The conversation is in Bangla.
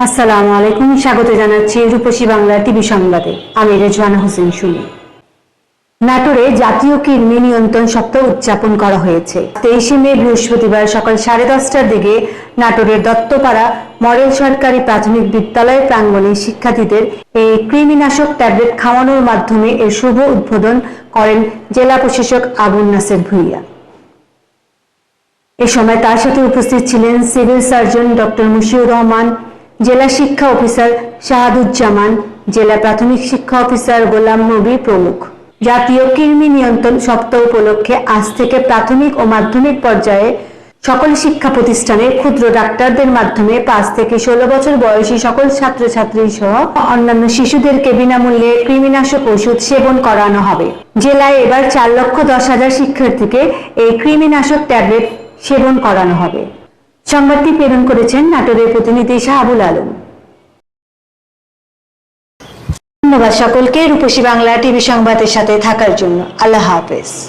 আসসালামু আলাইকুম, স্বাগত জানাচ্ছি রূপসী বাংলা টিভি সংবাদে। আমি রেজওয়ানা হোসেন শুনি নাটোরে জাতীয় কৃমি নিয়ন্ত্রণ সপ্তাহ উদযাপন করা হয়েছে। তেইশে মে বৃহস্পতিবার সকাল সাড়ে দশটার দিকে নাটোরের দত্তপাড়া মডেল সরকারি প্রাথমিক বিদ্যালয় প্রাঙ্গণে শিক্ষার্থীদের এই কৃমিনাশক ট্যাবলেট খাওয়ানোর মাধ্যমে এর শুভ উদ্বোধন করেন জেলা প্রশাসক আবুল নাসের ভুইয়া। এ সময় তার সাথে উপস্থিত ছিলেন civil surgeon doctor Mushiur Rahman জেলা শিক্ষা অফিসার শাহাদুজ্জামান, জেলা প্রাথমিক শিক্ষা অফিসার গোলাম নবী প্রমুখ। জাতীয় কৃমি নিয়ন্ত্রণ সপ্তাহ উপলক্ষে আজ থেকে প্রাথমিক ও মাধ্যমিক পর্যায়ে সকল শিক্ষা প্রতিষ্ঠানে ক্ষুদ্র ডাক্তারদের মাধ্যমে পাঁচ থেকে ষোলো বছর বয়সী সকল ছাত্রছাত্রী সহ অন্যান্য শিশুদেরকে বিনামূল্যে কৃমিনাশক ওষুধ সেবন করানো হবে। জেলায় এবার চার লক্ষ দশ হাজার শিক্ষার্থীকে এই কৃমিনাশক ট্যাবলেট সেবন করানো হবে। সংবাদটি প্রেরণ করেছেন নাটোরের প্রতিনিধি শাহাবুল আলম। ধন্যবাদ সকলকে, রূপসী বাংলা টিভি সংবাদের সাথে থাকার জন্য। আল্লাহ হাফেজ।